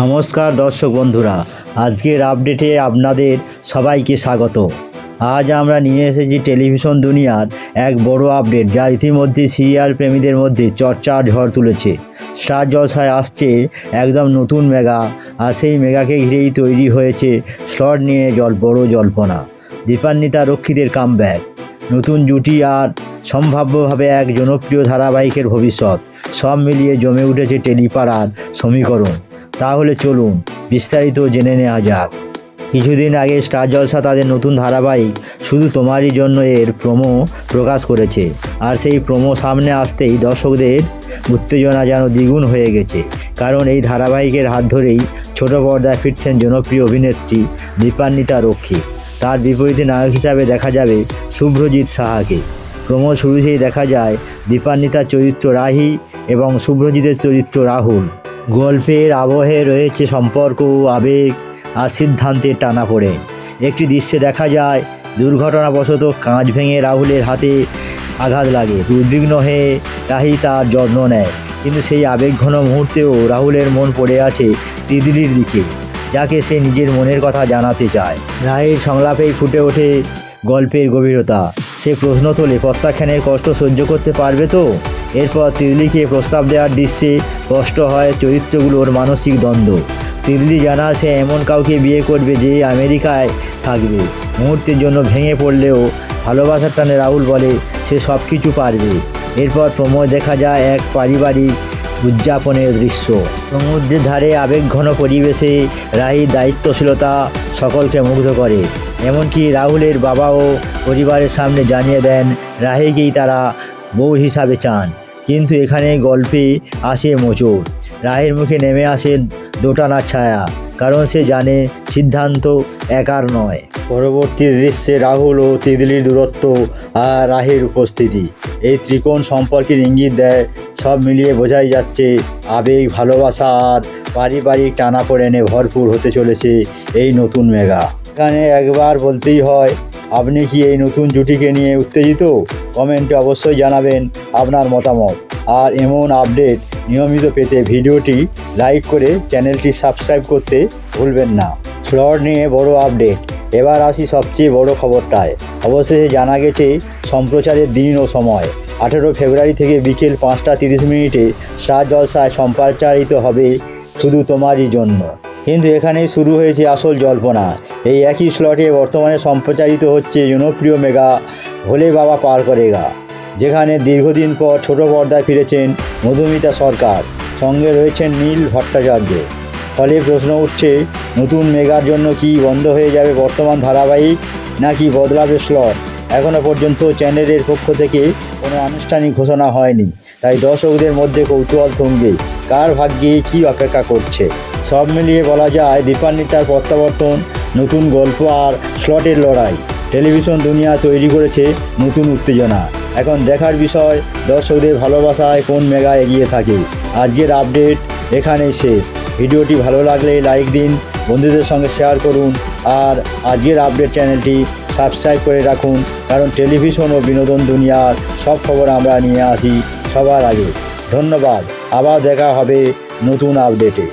নমস্কার দর্শক বন্ধুরা, আজকের আপডেটে আপনাদের সবাইকে স্বাগত। আজ আমরা নিয়ে এসেছি টেলিভিশন দুনিয়ার এক বড় আপডেট যা ইতিমধ্যে সিরিয়াল প্রেমীদের মধ্যে চর্চার ঝড় তুলেছে। স্টার জলসায় আসছে একদম নতুন মেগা, আর সেই মেগাকে ঘিরেই তৈরি হয়েছে স্লট নিয়ে জল, বড় জল্পনা। দীপান্বিতা রক্ষীদের কামব্যাক নতুন জুটি আর সম্ভাব্যভাবে এক জনপ্রিয় ধারাবাহিকের ভবিষ্যৎ, সব মিলিয়ে জমে উঠেছে টেলিপাড়ার সমীকরণ। তাহলে চলুন, বিস্তারিত জেনে নেওয়া যাক। কিছুদিন আগে স্টার জলসা তাদের নতুন ধারাবাহিক শুধু তোমারই জন্য এর প্রোমো প্রকাশ করেছে। আর সেই প্রোমো সামনে আসতেই দর্শকদের উত্তেজনা যেন দ্বিগুণ হয়ে গেছে। কারণ এই ধারাবাহিকের হাত ধরেই ছোট পর্দায় ফিরছেন জনপ্রিয় অভিনেত্রী দীপান্বিতা রক্ষী। তার বিপরীতে নায়ক হিসাবে দেখা যাবে শুভ্রজিৎ সাহাকে। প্রোমো শুরুতেই দেখা যায় দীপান্বিতার চরিত্র রাহি এবং শুভ্রজিতের চরিত্র রাহুল। গল্পের আবহে রয়েছে সম্পর্ক, আবেগ আর সিদ্ধান্তের টানা পড়ে। একটি দৃশ্যে দেখা যায়, দুর্ঘটনাবশত কাঁচ ভেঙে রাহুলের হাতে আঘাত লাগে। উদ্বিগ্ন হয়ে রাহি তার যত্ন নেয়, কিন্তু সেই আবেগঘন মুহূর্তেও রাহুলের মন পড়ে আছে তিতলির দিকে, যাকে সে নিজের মনের কথা জানাতে চায়। রাহির সংলাপেই ফুটে ওঠে গল্পের গভীরতা। সে প্রশ্ন তোলে প্রত্যাখ্যানের কষ্ট সহ্য করতে পারবে তো? এরপর তিতলিকে প্রস্তাব দেওয়ার দৃশ্যে স্পষ্ট হয় চরিত্রগুলোর মানসিক দ্বন্দ্ব। তিতলি জানা সে এমন কাউকে বিয়ে করবে যে আমেরিকায় থাকবে। মুহূর্তের জন্য ভেঙে পড়লেও ভালোবাসার টানে রাহুল বলে সে সব কিছু পারবে। এরপর প্রমোদ দেখা যায় এক পারিবারিক উদযাপনের দৃশ্য। সমুদ্রের ধারে আবেগঘন পরিবেশে রাহির দায়িত্বশীলতা সকলকে মুগ্ধ করে। এমনকি রাহুলের বাবাও পরিবারের সামনে জানিয়ে দেন, রাহিকেই তারা বউ হিসাবে চান। কিন্তু এখানে গল্পে আসে মোচড়। রাহের মুখে নেমে আসে দোটানার ছায়া, কারণ সে জানে সিদ্ধান্ত একার নয়। পরবর্তী দৃশ্যে রাহুল ও তিদলির দূরত্ব আর রাহের উপস্থিতি। এই ত্রিকোণ সম্পর্কের ইঙ্গিত দেয়, সব মিলিয়ে বোঝাই যাচ্ছে, আবেগ, ভালোবাসা আর পারিবারিক টানাপোড়েনে ভরপুর হতে চলেছে এই নতুন মেগা। এখানে একবার বলতেই হয় আপনি কি এই নতুন জুটিকে নিয়ে উত্তেজিত? কমেন্টে অবশ্যই জানাবেন আপনার মতামত। আর এমন আপডেট নিয়মিত পেতে ভিডিওটি লাইক করে চ্যানেলটি সাবস্ক্রাইব করতে ভুলবেন না। ফ্লড নিয়ে বড় আপডেট। এবার আসি সবচেয়ে বড় খবরটায়। অবশেষে জানা গেছে, সম্প্রচারের দিন ও সময়। আঠেরো ফেব্রুয়ারি থেকে বিকেল পাঁচটা তিরিশ মিনিটে স্টার জলসায় সম্প্রচারিত হবে শুধু তোমারই জন্য। কিন্তু এখানেই শুরু হয়েছে আসল জল্পনা। এই একই স্লটে বর্তমানে সম্প্রচারিত হচ্ছে জনপ্রিয় মেগা ভোলে বাবা পার করেগা, যেখানে দীর্ঘদিন পর ছোট পর্দায় ফিরেছেন মধুমিতা সরকার। সঙ্গে রয়েছেন নীল ভট্টাচার্য। ফলে প্রশ্ন উঠছে, নতুন মেগার জন্য কি বন্ধ হয়ে যাবে বর্তমান ধারাবাহিক নাকি বদলাবে স্লট এখনও পর্যন্ত চ্যানেলের পক্ষ থেকে কোনো আনুষ্ঠানিক ঘোষণা হয়নি। তাই দর্শকদের মধ্যে কৌতূহল থমবে। কার ভাগ্যে কী অপেক্ষা করছে? সব মিলিয়ে বলা যায় দীপান্বিতার প্রত্যাবর্তন, নতুন গল্প আর স্লটের লড়াই। টেলিভিশন দুনিয়া তৈরি করেছে নতুন উত্তেজনা। এখন দেখার বিষয়, দর্শকদের ভালোবাসায় কোন মেগা এগিয়ে থাকে। আজকের আপডেট এখানেই শেষ। ভিডিওটি ভালো লাগলে লাইক দিন, বন্ধুদের সঙ্গে শেয়ার করুন আর আজকের আপডেট চ্যানেলটি সাবস্ক্রাইব করে রাখুন কারণ টেলিভিশন ও বিনোদন দুনিয়ার সব খবর আমরা নিয়ে আসি সবার আগে। ধন্যবাদ। আবার দেখা হবে নতুন আপডেটে।